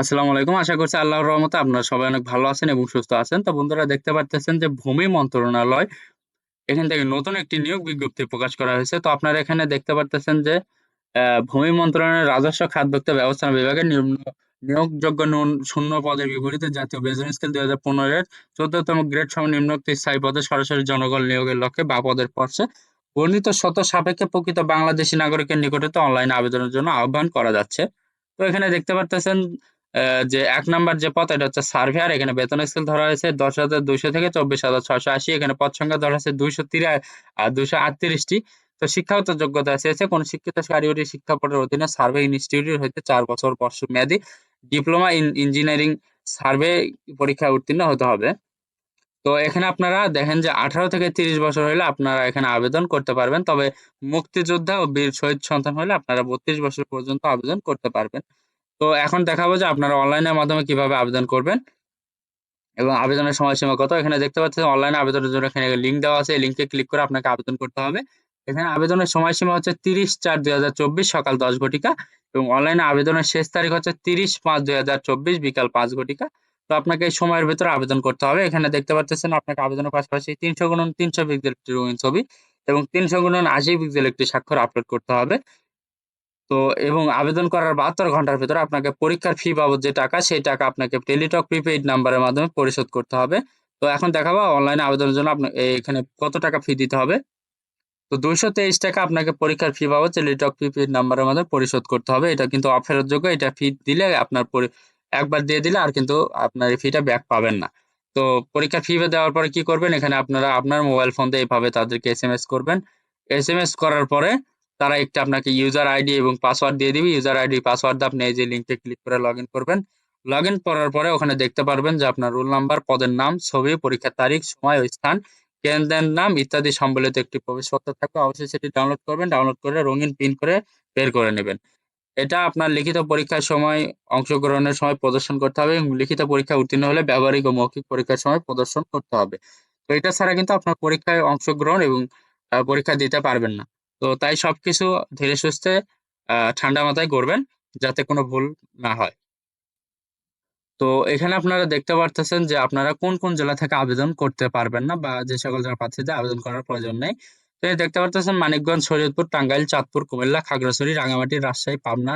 আসসালামু আলাইকুম। আশা করছি আল্লাহর রহমতে আপনারা সবাই অনেক ভালো আছেন এবং সুস্থ আছেন। তো বন্ধুরা, দেখতে পারতেছেন যে ভূমি মন্ত্রণালয় এখান থেকে নতুন একটি নিয়োগ বিজ্ঞপ্তি প্রকাশ করা হয়েছে। তো আপনারা এখানে দেখতে পারতেছেন যে ভূমি মন্ত্রণালয়ের রাজস্ব খাতভুক্ত ব্যবস্থাপনা বিভাগের নিম্ন নিয়োগযোগ্য নুন শূন্য পদের বিপরীতে জাতীয় বেতন স্কেল ২০১৫ এর ১৪ তম গ্রেড সহ নিম্নোক্ত স্থায়ী পদে সরাসরি জনগণ নিয়োগের লক্ষ্যে বা পদের পর্ষে বর্ণিত শত সাপেক্ষে প্রকৃত বাংলাদেশী নাগরিকের নিকটে অনলাইনে আবেদনের জন্য আহ্বান করা যাচ্ছে। তো এখানে দেখতে অ্যা যে এক নাম্বার যে পদ এটা হচ্ছে সার্ভেয়ার এখানে বেতন স্কেল ধরা হয়েছে ১০,২০০ থেকে ২৪,৬৮০ এখানে পদ সংখ্যা ধরা হয়েছে ২৩০ আ ২৩৮ টি। তো শিক্ষাগত যোগ্যতা চেয়েছে কোন শিক্ষিত কারিগরি শিক্ষা বোর্ডের অধীনে সার্ভে ইনস্টিটিউট হইতে চার বছর বর্ষমেয়াদী ডিপ্লোমা ইন ইঞ্জিনিয়ারিং সার্ভে পরীক্ষায় উত্তীর্ণ হতে হবে। তো এখানে আপনারা দেখেন যে ১৮ থেকে ৩০ বছর হইলে আপনারা এখানে আবেদন করতে পারবেন। তবে মুক্তিযোদ্ধা ও বীর শহীদ সন্তান হলে আপনারা ৩২ বছর পর্যন্ত আবেদন করতে পারবেন। তো এখন দেখাবো যে আপনারা অনলাইনের মাধ্যমে কীভাবে আবেদন করবেন এবং আবেদনের সময়সীমা কত? এখানে দেখতে পাচ্ছেন অনলাইনে আবেদনের জন্য এখানে লিঙ্ক দেওয়া আছে। এই লিঙ্কে ক্লিক করে আপনাকে আবেদন করতে হবে। এখানে আবেদনের সময়সীমা হচ্ছে ৩০/৪/২০২৪ সকাল ১০ ঘটিকা এবং অনলাইনে আবেদনের শেষ তারিখ হচ্ছে ৩০/৫/২০২৪ বিকাল পাঁচ ঘটিকা। তো আপনাকে এই সময়ের ভেতরে আবেদন করতে হবে। এখানে দেখতে পাচ্ছেন আপনাকে আবেদনের পাশাপাশি ৩০০ গুণন ৩০০ পিক্সেল একটি রঙিন ছবি এবং ৩০০ গুণন ৮০ পিক্সেল একটি স্বাক্ষর আপলোড করতে হবে। তো এবং আবেদন করার ৭২ ঘণ্টার ভিতরে আপনাকে পরীক্ষার ফি বাবদ যে টাকা, সেই টাকা আপনাকে টেলিটক প্রিপেইড নাম্বারের মাধ্যমে পরিশোধ করতে হবে। তো এখন দেখাবো অনলাইনে আবেদনের জন্য আপনা এখানে কত টাকা ফি দিতে হবে। তো ২২৩ টাকা আপনাকে পরীক্ষার ফি বাবদ টেলিটক প্রিপেইড নাম্বারের মাধ্যমে পরিশোধ করতে হবে। এটা কিন্তু অফেরতযোগ্য। এটা ফি দিলে আপনার একবার দিয়ে দিলে আর কিন্তু আপনার এই ফিটা ব্যাক পাবেন না। তো পরীক্ষার ফি দেওয়ার পরে কি করবেন? এখানে আপনারা আপনার মোবাইল ফোন দিয়ে এভাবে তাদেরকে এস করবেন। এস করার পরে তারা একটা আপনাকে ইউজার আইডি এবং পাসওয়ার্ড দিয়ে দিবে। ইউজার আইডি, পাসওয়ার্ড আপনি এই যে লিঙ্কে ক্লিক করে লগইন করবেন। লগইন করার পরে ওখানে দেখতে পারবেন যে আপনার রোল নাম্বার, পদের নাম, ছবি, পরীক্ষার তারিখ, সময় ও স্থান, কেন্দ্রের নাম ইত্যাদি সম্বলিত একটি প্রবেশপত্র থাকবে। অবশ্যই সেটি ডাউনলোড করবেন। ডাউনলোড করে রঙিন প্রিন্ট করে বের করে নেবেন। এটা আপনার লিখিত পরীক্ষার সময় অংশগ্রহণের সময় প্রদর্শন করতে হবে এবং লিখিত পরীক্ষা উত্তীর্ণ হলে ব্যবহারিক ও মৌখিক পরীক্ষার সময় প্রদর্শন করতে হবে। তো এটা ছাড়া কিন্তু আপনার পরীক্ষায় অংশগ্রহণ এবং পরীক্ষা দিতে পারবেন না। তো তাই সবকিছু ধীরে সুস্থে ঠান্ডা মাথায় করবেন যাতে কোনো ভুল না হয়। তো এখানে আপনারা দেখতে পারতেছেন যে আপনারা কোন, কোন জেলা থেকে আবেদন করতে পারবেন না বা যে সকল জেলা প্রার্থীদের আবেদন করার প্রয়োজন নেই। তো দেখতে পারতেছেন মানিকগঞ্জ, শরীয়তপুর, টাঙ্গাইল, চাঁদপুর, কুমিল্লা, খাগড়াছড়ি, রাঙ্গামাটি, রাজশাহী, পাবনা,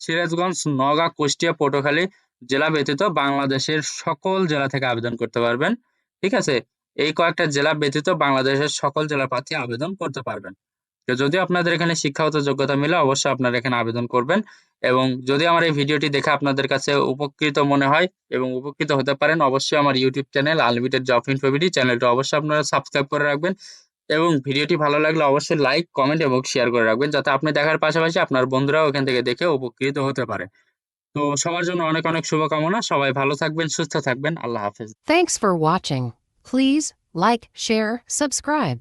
সিরাজগঞ্জ, নওগাঁ, কুষ্টিয়া, পটুয়াখালী জেলা ব্যতীত বাংলাদেশের সকল জেলা থেকে আবেদন করতে পারবেন। ঠিক আছে? এই কয়েকটা জেলা ব্যতীত বাংলাদেশের সকল জেলা প্রার্থী আবেদন করতে পারবেন। তো যদি আপনাদের এখানে শিক্ষাগত যোগ্যতা মিলে অবশ্যই আপনারা এখানে আবেদন করবেন এবং যদি আমার এই ভিডিওটি দেখে আপনাদের কাছে উপকৃত মনে হয় এবং উপকৃত হতে পারেন অবশ্যই আমার YouTube channel unlimited job info BD চ্যানেলটা অবশ্যই আপনারা সাবস্ক্রাইব করে রাখবেন এবং ভিডিওটি ভালো লাগলে অবশ্যই লাইক, কমেন্ট এবং শেয়ার করে রাখবেন যাতে আপনি দেখার পাশাপাশি আপনার বন্ধুরাও এখান থেকে দেখে উপকৃত হতে পারে। তো সবার জন্য অনেক, অনেক শুভকামনা। সবাই ভালো থাকবেন, সুস্থ থাকবেন। আল্লাহ হাফেজ। Thanks for watching. Please like, share, subscribe.